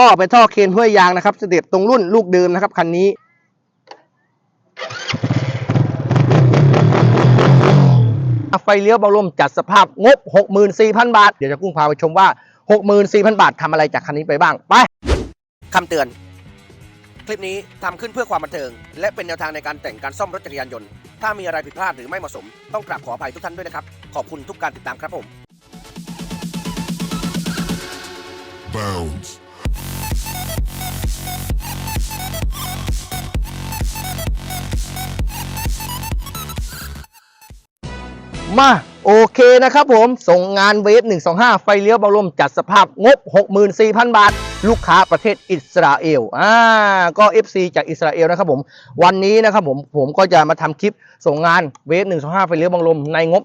ก็เป็นท่อเคนห้วยยางนะครับ เสเต็ปตรงรุ่นลูกเดิมนะครับคันนี้ ไฟเลี้ยวเบาลมจัดสภาพงบ 64,000 บาท เดี๋ยวจะกุ้งพาไปชมว่า 64,000 บาททำอะไรจากคันนี้ไปบ้าง ไปคำเตือน คลิปนี้ทำขึ้นเพื่อความบันเทิง และเป็นแนวทางในการแต่งการซ่อมรถจักรยานยนต์ ถ้ามีอะไรผิดพลาดหรือไม่เหมาะสม ต้องกราบขออภัยทุกท่านด้วยนะครับ ขอบคุณทุกการติดตามครับผม Bounds. มาโอเคนะครับผม ส่งงานเวฟ 125 ไฟเลี้ยวบาลมจัดสภาพงบ 64,000 บาท ลูกค้าประเทศอิสราเอลอ่าก็ FC จากอิสราเอลนะครับผม วันนี้นะครับผม ผมก็จะมาทำคลิปส่งงานเวฟ 125 ไฟเลี้ยวบาลมในงบ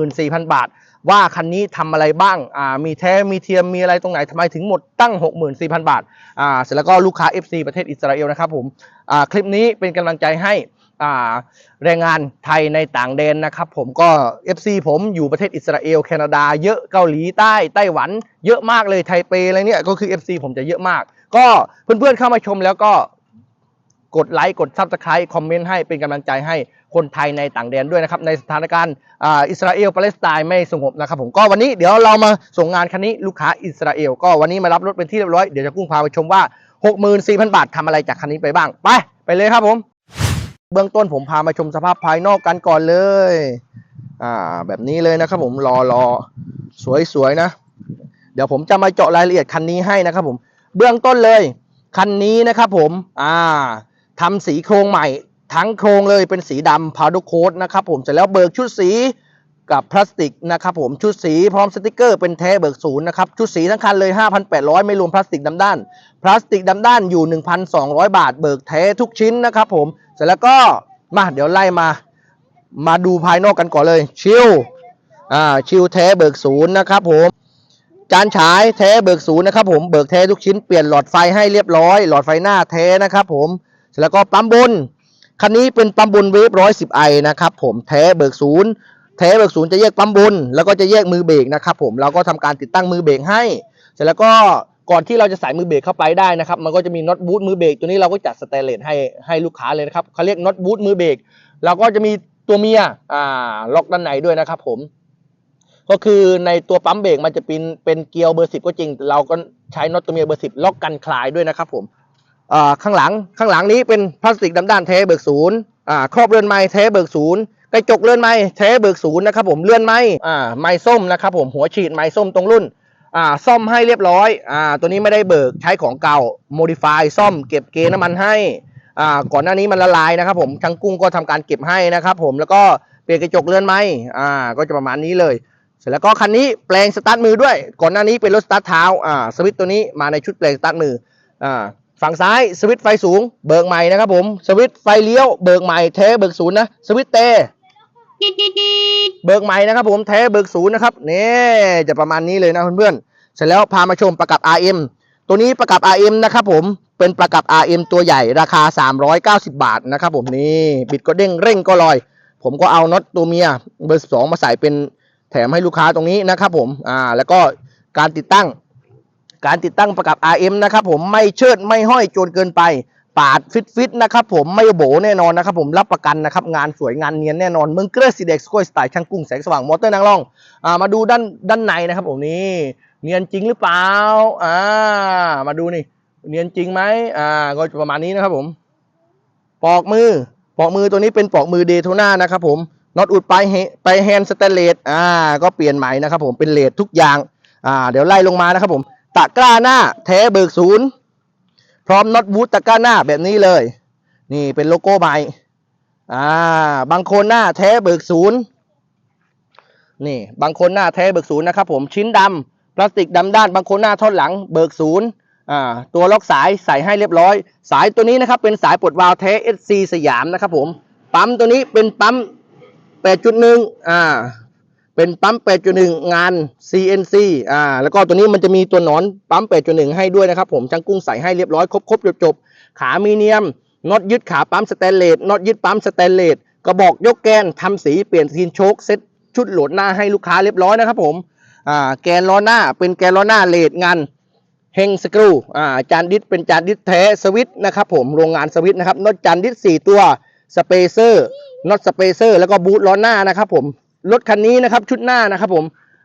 64,000 บาท ว่าคันนี้ทำอะไรบ้างอ่ามีแท้มีเทียมมีอะไรตรงไหนทำไมถึงหมดตั้ง 64,000 บาทอ่าเสร็จแล้วก็ลูกค้า FC ประเทศอิสราเอลนะครับผมอ่าคลิปนี้เป็นกำลังใจให้ แรงงานไทยในต่างแดนนะครับ ผมก็ FC ผมอยู่ประเทศอิสราเอลแคนาดา เยอะเกาหลีใต้ไต้หวัน เยอะมากเลยไทเปอะไรเนี่ยก็คือ FC ผมจะเยอะมาก ก็เพื่อนๆเข้ามาชมแล้วก็กดไลค์กดซับสไครต์คอมเมนต์ให้เป็นกำลังใจให้คนไทยในต่างแดนด้วยนะครับ ในสถานการณ์อิสราเอลปาเลสไตน์ไม่สงบนะครับผมก็วันนี้เดี๋ยวเรามาส่งงานคันนี้ลูกค้าอิสราเอลก็วันนี้มารับรถเป็นที่เรียบร้อย เดี๋ยวจะกุ้งพาไปชมว่า 64,000 บาททำอะไรจากคันนี้ไปบ้าง ไป ไปเลยครับผม เบื้องต้นผมพามาชมสภาพภายนอกกันก่อนเลย อ่า แบบนี้เลยนะครับผมรอรอสวยๆนะ เดี๋ยวผมจะมาเจาะรายละเอียดคันนี้ให้นะครับผม เบื้องต้นเลย คันนี้นะครับผม อ่าทำสีโครงใหม่ ทั้งโครงเลยเป็นสีดำพาวดโคดนะครับผมเสร็จแล้วเบิกชุดสี กับพลาสติกนะครับผมชุดสีพร้อมสติกเกอร์เป็นแท้เบิกศูนย์นะครับชุดสีทั้งคันเลย 5,800 ไม่รวมพลาสติกดำด้าน พลาสติกดำด้านอยู่ 1,200 บาท เบิกแท้ทุกชิ้นนะครับผมเสร็จแล้วก็มาเดี๋ยวไล่มา มาดูภายนอกกันก่อนเลยชิลอ่าชิลแท้เบิกศูนย์นะครับผมจานฉายแท้เบิกศูนย์นะครับผมเบิกแท้ทุกชิ้นเปลี่ยนหลอดไฟให้เรียบร้อย หลอดไฟหน้าแท้นะครับผมเสร็จแล้วก็ปั๊มบนคันนี้เป็นปั๊มบนเวฟร้อยสิบไอนะครับผมแท้เบิกศูนย์ แท้เบิกศูนย์จะแยกปั๊มบน แล้วก็จะแยกมือเบรกนะครับผมเราก็ทำการติดตั้งมือเบรกให้ เสร็จแล้วก็ก่อนที่เราจะใส่มือเบรกเข้าไปได้นะครับ มันก็จะมีน็อตบูทมือเบรกตัวนี้เราก็จัดสเตเลสให้ให้ลูกค้าเลยนะครับเขาเรียกน็อตบูทมือเบรกเราก็จะมีตัวเมียอ่าล็อกด้านในด้วยนะครับผม ก็คือในตัวปั๊มเบรกมันจะเป็นเป็นเกลียวเบอร์สิบก็จริง เราก็ใช้น็อตตัวเมียเบอร์สิบล็อกกันคลายด้วยนะครับผมอ่าข้างหลังข้างหลังนี้เป็นพลาสติกดำด้านแท้เบิกศูนย์อ่าครอบเรือนไม้แท้เบิกศูนย์ กระจกเรือนไม้แท้เบิกศูนย์นะครับผมเรือนไม้อ่าไม้ส้มนะครับผมหัวฉีดไม้ส้มตรงรุ่นอ่าซ่อมให้เรียบร้อยอ่าตัวนี้ไม่ได้เบิกใช้ของเก่า modify ซ่อมเก็บเกณฑ์น้ำมันให้อ่าก่อนหน้านี้มันละลายนะครับผมช่างกุ้งก็ทำการเก็บให้นะครับผมแล้วก็เปลี่ยนกระจกเลื่อนไม้อ่าก็จะประมาณนี้เลย เสร็จแล้วก็คันนี้แปลงสตาร์ทมือด้วย ก่อนหน้านี้เป็นรถสตาร์ทเท้าอ่าสวิตตัวนี้มาในชุดแปลงสตาร์ทมืออ่าฝั่งซ้ายสวิตไฟสูงเบิกใหม่นะครับผมสวิตไฟเลี้ยวเบิกใหม่แท้เบิกศูนย์นะสวิตเต เบิกใหม่นะครับผมแท้เบิกศูนย์นะครับนี่จะประมาณนี้เลยนะเพื่อนๆเสร็จแล้วพามาชมประกับ RM ตัวนี้ประกับ RM นะครับผมเป็นประกับ RM ตัวใหญ่ราคา 390 บาทนะครับผมนี่บิดก็เด้งเร่งก็ลอย ผมก็เอาน็อตตัวเมียเบอร์สองมาใส่เป็นแถมให้ลูกค้าตรงนี้นะครับผมอ่าแล้วก็การติดตั้ง การติดตั้งประกับ RM นะครับผมไม่เชิดไม่ห้อยจนเกินไป ปาดฟิตฟิตนะครับผมไม่โบแน่นอนนะครับผมรับประกันนะครับงานสวยงานเนียนแน่นอนเมืองเกรสซีเด็กสกอยสไตล์ช่างกุ้งแสงสว่างมอเตอร์นางร่องอ่ามาดูด้านด้านในนะครับผมนี่เนียนจริงหรือเปล่าอ่ามาดูนี่ เนียนจริงไหมอ่าก็ประมาณนี้นะครับผม ปอกมือปอกมือตัวนี้เป็นปอกมือเดโทน่านะครับผมน็อตอุดไปไปแฮนด์สเตนเลสอ่าก็เปลี่ยนใหม่นะครับผมเป็นเลดทุกอย่างอ่าเดี๋ยวไล่ลงมานะครับผมตะกร้าหน้าแท้เบิกศูนย์ พร้อมน็อตบูทตะก้าหน้าแบบนี้เลย นี่เป็นโลโก้ใหม่ อ่า บางคนหน้าแท้เบิกศูนย์ นี่ บางคนหน้าแท้เบิกศูนย์นะครับผม ชิ้นดำพลาสติกดำด้าน บางคนหน้าท่อนหลังเบิกศูนย์อ่า ตัวล็อกสายใส่ให้เรียบร้อย สายตัวนี้นะครับ เป็นสายปลดวาล์วแท้ SC สยามนะครับผม ปั๊มตัวนี้เป็นปั๊ม8.1อ่า เป็นปั๊ม 8.1 งาน CNC อ่า แล้วก็ตัวนี้มันจะมีตัวหนอนปั๊ม 8.1 ให้ด้วยนะครับผมช่างกุ้งใส่ให้เรียบร้อย ครบครบจบจบๆขามีเนียมน็อตยึดขาปั๊มสแตนเลสน็อตยึดปั๊มสแตนเลสกระบอกยกแกนทำสีเปลี่ยนทีนโชคเซ็ตชุดโหลดหน้าให้ลูกค้าเรียบร้อยนะครับผม อ่า แกนล้อหน้าเป็นแกนล้อหน้าเลดงานเฮงสกรูอ่า จานดิสเป็นจานดิสแท้สวิตนะครับผม โรงงานสวิตนะครับน็อตจานดิสสี่ตัว สเปเซอร์น็อตสเปเซอร์ แล้วก็บูทล้อหน้านะครับผม รถคันนี้นะครับ ชุดหน้านะครับผม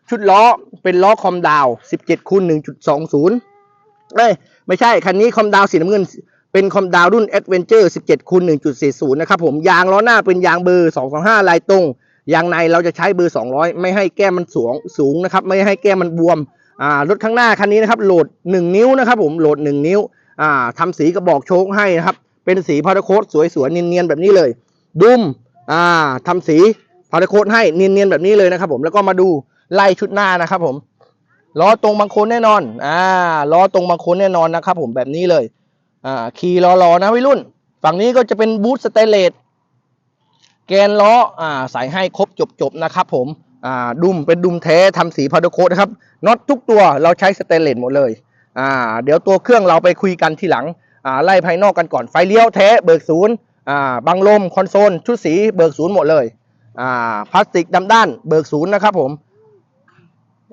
ชุดล้อเป็นล้อคอมดาว17คูณ1.20เอ้ยไม่ใช่ คันนี้คอมดาวสีน้ำเงิน เป็นคอมดาวรุ่น Adventure 17คูณ1.40 นะครับผมยางล้อหน้าเป็นยางเบอร์ 225 ลายตรงยางในเราจะใช้เบอร์ 200 ไม่ให้แก้มมันสูงสูงนะครับ ไม่ให้แก้มมันบวมอ่ารถข้างหน้าคันนี้นะครับโหลด 1 นิ้วนะครับผมโหลด 1 นิ้วอ่าทำสีกระบอกโชคให้นะครับเป็นสีพาราโคดสวยๆเนียนๆแบบนี้เลย ดุมอ่าทำสี พาราโคดให้เนียนๆแบบนี้เลยนะครับผมแล้วก็มาดูไล่ชุดหน้านะครับผมล้อตรงบางโคนแน่นอนอ่าล้อตรงบางโคนแน่นอนนะครับผมแบบนี้เลยอ่าขี่รอๆนะวัยรุ่น ฝั่งนี้ก็จะเป็นบูทสเตเลสแกนล้ออ่าใส่ให้ครบจบๆนะครับผมอ่าดุมเป็นดุมแท้ทำสีพาราโคดนะครับน็อตทุกตัวเราใช้สเตเลสหมดเลยอ่าเดี๋ยวตัวเครื่องเราไปคุยกันทีหลังอ่าไล่ภายนอกกันก่อนไฟเลี้ยวแท้เบิกศูนย์อ่าบังลมคอนโซลชุดสีเบิกศูนย์หมดเลย อ่าพลาสติกดำด้านเบิกศูนย์นะครับผม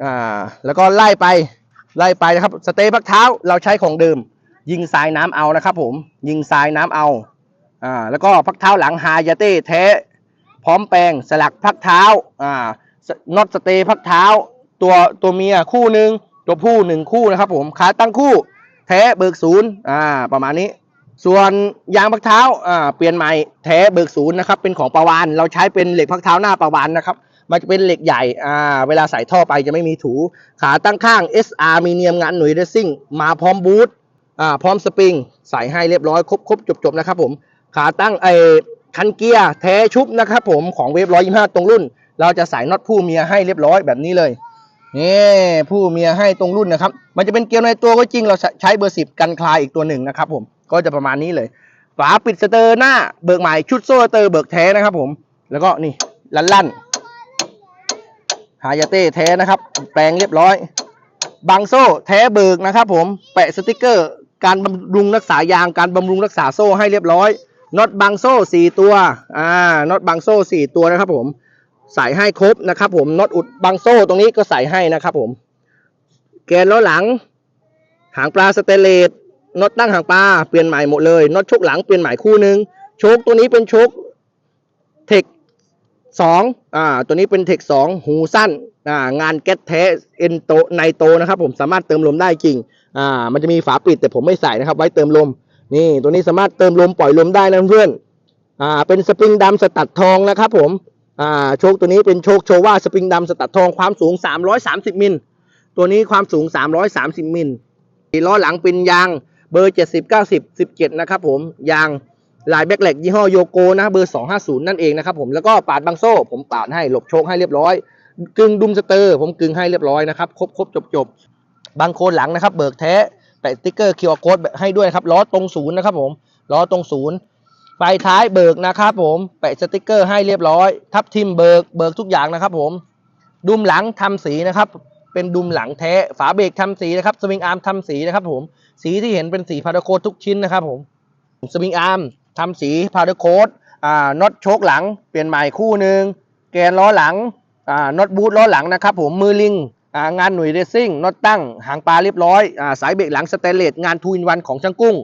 อ่าแล้วก็ไล่ไปไล่ไปนะครับสเตย์พักเท้าเราใช้ของเดิม ยิงทรายน้ำเอานะครับผมยิงทรายน้ำเอาอ่าแล้วก็พักเท้าหลังฮายาเต้แท้พร้อมแปลงสลักพักเท้าอ่าน็อตสเตย์พักเท้า ตัวตัวเมียคู่หนึ่งตัวผู้หนึ่งคู่นะครับผมขาตั้งคู่แท้เบิกศูนย์อ่าประมาณนี้ ส่วนยางพักเท้าอ่าเปลี่ยนใหม่แท้เบิกศูนย์นะครับเป็นของประวานเราใช้เป็นเหล็กพักเท้าหน้าประวานนะครับมันจะเป็นเหล็กใหญ่อ่าเวลาใส่ท่อไปจะไม่มีถูขาตั้งข้าง SR มีเนียมงานหน่วยเรซซิ่งมาพร้อมบูทอ่าพร้อมสปริงใส่ให้เรียบร้อยครบครบจบจบนะครับผมขาตั้งไอคันเกียร์แท้ชุบนะครับผมของเวฟร้อยยี่ห้าตรงรุ่น เราจะใส่น็อตผู้เมียให้เรียบร้อยแบบนี้เลย นี่ผู้เมียให้ตรงรุ่นนะครับ มันจะเป็นเกลียวในตัวก็จริงเราใช้เบอร์สิบกันคลายอีกตัวหนึ่งนะครับผมก็จะประมาณนี้เลย ฝาปิดสเตอร์หน้าเบิกใหม่ชุดโซ่สเตอร์เบิกแท้นะครับผม แล้วก็นี่ลั่นลั่นๆฮายาเต้แท้นะครับ แปลงเรียบร้อยบังโซ่แท้เบิกนะครับผมแปะสติกเกอร์ การบำรุงรักษายางการบำรุงรักษาโซ่ให้เรียบร้อยน็อตบังโซ่สี่ตัวอ่าน็อตบังโซ่สี่ตัวนะครับผม ใส่ให้ครบนะครับผมน็อตอุดบังโซ่ตรงนี้ก็ใส่ให้นะครับผม แกนล้อหลัง หางปลาสเตเลสน็อตตั้งหางปลาเปลี่ยนใหม่หมดเลยน็อตชคหลังเปลี่ยนใหม่คู่หนึ่งโชคตัวนี้เป็นโชคเทคสองอ่า ตัวนี้เป็นเทคสองหูสั้น อ่า งานแก๊สแท้เอ็นโตไนโตนะครับผมสามารถเติมลมได้จริง อ่า มันจะมีฝาปิดแต่ผมไม่ใส่นะครับ ไว้เติมลม นี่ ตัวนี้สามารถเติมลมปล่อยลมได้นะเพื่อน อ่า เป็นสปริงดำสตัดทองนะครับผม อ่าโชคตัวนี้เป็นโชคโชว่าสปริงดำสตัดทองความสูง 330 มิล ตัวนี้ความสูง 330 มิลล้อหลังเป็นยางเบอร์ 70 90 17 นะครับผม ยางลายแบ็คแหลกยี่ห้อโยโกนะเบอร์ 250 นั่นเองนะครับผมแล้วก็ปาดบังโซ่ ผมปาดให้หลบโชคให้เรียบร้อย กึ่งดุมสเตอร์ ผมกึ่งให้เรียบร้อยนะครับครบครบจบจบบางโคนหลังนะครับ เบิกแท้แปะสติ๊กเกอร์คิวอาร์โค้ดให้ด้วยครับล้อตรงศูนย์นะครับผมล้อตรงศูนย์ ไฟท้ายเบิกนะครับผมแปะสติกเกอร์ให้เรียบร้อย ทับทิมเบิกเบิกทุกอย่างนะครับผมดุมหลังทำสีนะครับ เป็นดุมหลังแท้ฝาเบรกทำสีนะครับสวิงอาร์มทำสีนะครับผมสีที่เห็นเป็นสีพาราโคดทุกชิ้นนะครับผมสวิงอาร์มทำสีพาราโคดอ่าน็อตโชคหลังเปลี่ยนใหม่คู่หนึ่งแกนล้อหลังอ่าน็อตบูทล้อหลังนะครับผมมือลิงอ่างานหน่วยเรซซิ่งน็อตตั้งหางปลาเรียบร้อยอ่าสายเบรกหลังสเตนเลสงานทูอินวันของช่างกุ้ง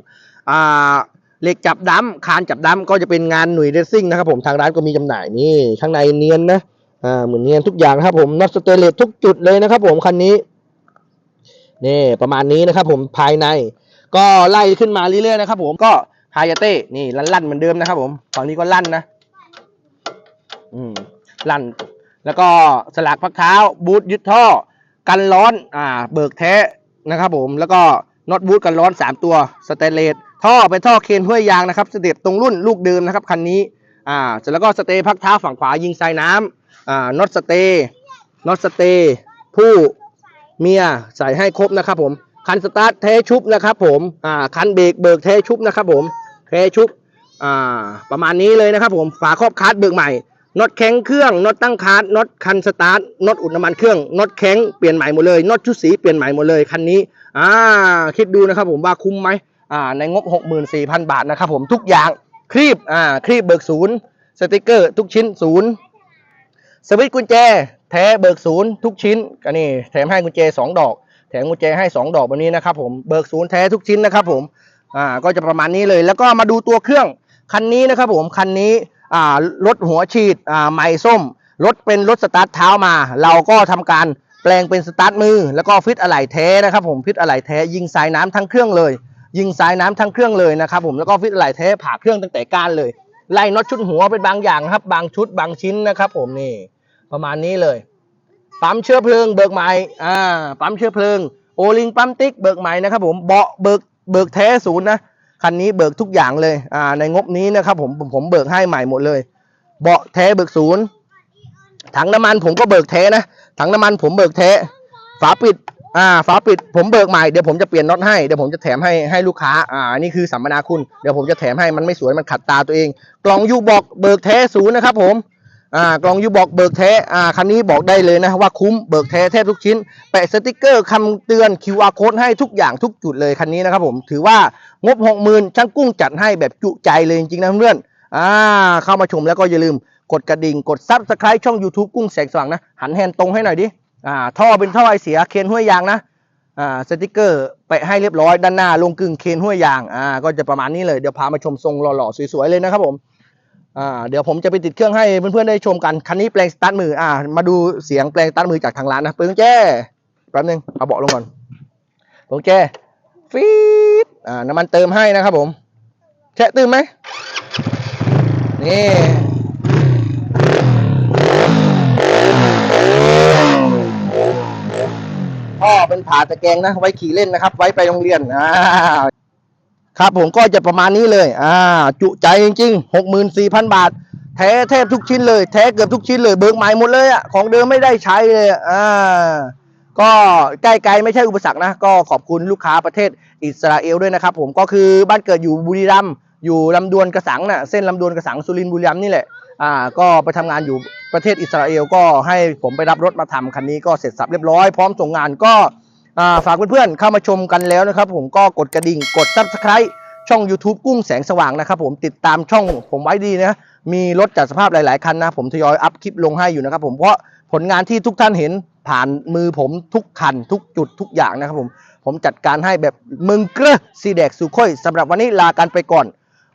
อ่า เหล็กจับดั้มคานจับดั้มก็จะเป็นงานหน่วยเรซซิ่งนะครับผมทางร้านก็มีจำหน่ายนี่ข้างในเนียนนะอ่าเหมือนเนียนทุกอย่างครับผมน็อตสเตเลสทุกจุดเลยนะครับผมคันนี้นี่ประมาณนี้นะครับผมภายใน ก็ไล่ขึ้นมาเรื่อยๆนะครับผมก็ฮายาเต้นี่ลั่นๆเหมือนเดิมนะครับผมฝั่งนี้ก็ลั่นนะ อืมลั่น แล้วก็สลักพักเท้า บูทยึดท่อ กันร้อน อ่า เบิกแท้นะครับผม แล้วก็น็อตบูทกันร้อน 3 ตัว สเตนเลส ท่อเป็นท่อเคนห้วยยางนะครับสเต็ปตรงรุ่นลูกเดิมนะครับคันนี้อ่าเสร็จแล้วก็สเตย์พักเท้าฝั่งขวายิงทรายน้ำอ่าน็อตสเตย์น็อตสเตย์ผู้เมียใส่ให้ครบนะครับผมคันสตาร์ทเทชุบนะครับผมอ่าคันเบรกเบิกเทชุบนะครับผมเทชุบอ่าประมาณนี้เลยนะครับผมฝาครอบคัสเบิกใหม่น็อตแข็งเครื่องน็อตตั้งคาร์ดน็อตคันสตาร์ทน็อตอุดน้ำมันเครื่องน็อตแข็งเปลี่ยนใหม่หมดเลยน็อตชุดสีเปลี่ยนใหม่หมดเลยคันนี้อ่าคิดดูนะครับผมว่าคุ้มไหม ในงบ 64,000 บาทนะครับผมทุกอย่างครีบอ่าครีบเบิกศูนย์สติกเกอร์ทุกชิ้นศูนย์สวิตช์กุญแจ แท้เบิกศูนย์ทุกชิ้นก็นี่แถมให้กุญแจ 2 ดอก แถมกุญแจให้สองดอกแบบนี้นะครับผมเบิกศูนย์แท้ทุกชิ้นนะครับผมอ่าก็จะประมาณนี้เลย แล้วก็มาดูตัวเครื่องคันนี้นะครับผมคันนี้อ่ารถหัวฉีดอ่าไม้ส้มรถเป็นรถสตาร์ทเท้ามา เราก็ทำการแปลงเป็นสตาร์ทมือ แล้วก็ฟิตอะไหล่แท้นะครับผมฟิตอะไหล่แท้ยิงสายน้ำทั้งเครื่องเลย ยิงสายน้ำทั้งเครื่องเลยนะครับผมแล้วก็ฟิตอะไหล่แท้ผ่าเครื่องตั้งแต่ก้านเลยไล่น็อตชุดหัวเป็นบางอย่างนะครับ บางชุดบางชิ้นนะครับ ผมนี่ ประมาณนี้เลยปั๊มเชื้อเพลิงเบิกใหม่อ่าปั๊มเชื้อเพลิงโอลิงปั๊มติ๊กเบิกใหม่นะครับ ผมเบาะเบิกเบิกแท้ศูนย์นะคันนี้เบิกทุกอย่างเลยอ่าในงบนี้นะครับ ผมผมผมเบิกให้ใหม่หมดเลย เบาะแท้เบิกศูนย์ถังน้ำมันผมก็เบิกแท้นะถังน้ำมันผมเบิกแท้ฝาปิด อ่าฝาปิดผมเบิกใหม่เดี๋ยวผมจะเปลี่ยนน็อตให้เดี๋ยวผมจะแถมให้ให้ลูกค้าอ่านี่คือสัมมนาคุณเดี๋ยวผมจะแถมให้มันไม่สวยมันขัดตาตัวเอง กล่องยูบอกเบิกแท้ศูนย์นะครับผมอ่ากล่องยูบอกเบิกแท้อ่าคันนี้บอกได้เลยนะว่าคุ้มเบิกแท้แทบทุกชิ้น แปะสติกเกอร์คำเตือน QR code ให้ทุกอย่างทุกจุดเลยคันนี้นะครับผมถือว่างบ60,000ช่างกุ้งจัดให้แบบจุใจเลยจริงๆนะเพื่อนอ่าเข้ามาชมแล้วก็อย่าลืมกดกระดิ่งกดซับสไคร b e ช่อง YouTube กุ้งแสงสว่างนะหันแฮนตรงให้หน่อยดิ อ่าท่อเป็นท่อไอเสียเคนห้วยยางนะอ่าสติกเกอร์แปะให้เรียบร้อยด้านหน้าลงกึ่งเคนห้วยยางอ่าก็จะประมาณนี้เลยเดี๋ยวพามาชมทรงหล่อๆสวยๆเลยนะครับผมอ่าเดี๋ยวผมจะไปติดเครื่องให้เพื่อนๆได้ชมกันคันนี้แปลงสตาร์ทมืออ่ามาดูเสียงแปลงสตาร์ทมือจากทางร้านนะปิดกุญแจแป๊บนึงเอาเบาะลงก่อนปิดกุญแจฟีดอ่าน้ำมันเติมให้นะครับผมแช่ตื่มไหมนี่พ่อ เป็นผ่าตะแกรงนะ ไว้ขี่เล่นนะครับ ไว้ไปโรงเรียนอ่าครับผมก็จะประมาณนี้เลย อ่า จุใจจริงๆหกหมื่นสี่พันบาท แท้แทบทุกชิ้นเลย แท้เกือบทุกชิ้นเลย เบิกใหม่หมดเลยอะ ของเดิมไม่ได้ใช้เลย อ่า ก็ใกล้ไกลไม่ใช่อุปสรรคนะ ก็ขอบคุณลูกค้าประเทศอิสราเอลด้วยนะครับผม ก็คือบ้านเกิดอยู่บุรีรัมย์ อยู่ลำดวนกระสังน่ะ เส้นลำดวนกระสังสุรินทร์บุรีรัมย์นี่แหละ อ่าก็ไปทำงานอยู่ประเทศอิสราเอลก็ให้ผมไปรับรถมาทำคันนี้ก็เสร็จสับเรียบร้อยพร้อมส่งงานก็อ่าฝากเพื่อนๆเข้ามาชมกันแล้วนะครับ ผมก็กดกระดิ่งกด subscribe ช่อง YouTube กุ้งแสงสว่างนะครับผมติดตามช่องผมไว้ดีนะมีรถจัดสภาพหลาย ๆ คันนะ ผมทยอยอัพคลิปลงให้อยู่นะครับผมเพราะผลงานที่ทุกท่านเห็นผ่านมือผมทุกคัน ทุกจุดทุกอย่างนะครับผมผมจัดการให้แบบมึงเกรอซีแดกสุโค่อยสำหรับวันนี้ลากันไปก่อน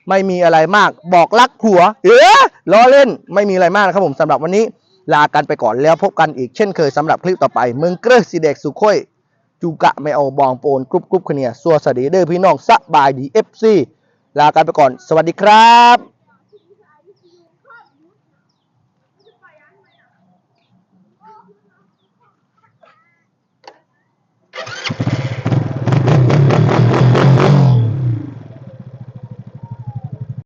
ไม่มีอะไรมาก บอกรักผัว เออล้อเล่นไม่มีอะไรมากนะครับผมสำหรับวันนี้ ลากันไปก่อนแล้วพบกันอีกเช่นเคยสำหรับคลิปต่อไปมึงเกรอซีเด็กสุข่อยจูกะไม่เอาบองโปนกรุบกรุบคะเนียสัวสวัสดีเด้อพี่น้องสบายดีเอฟซีลากันไปก่อน สวัสดีครับ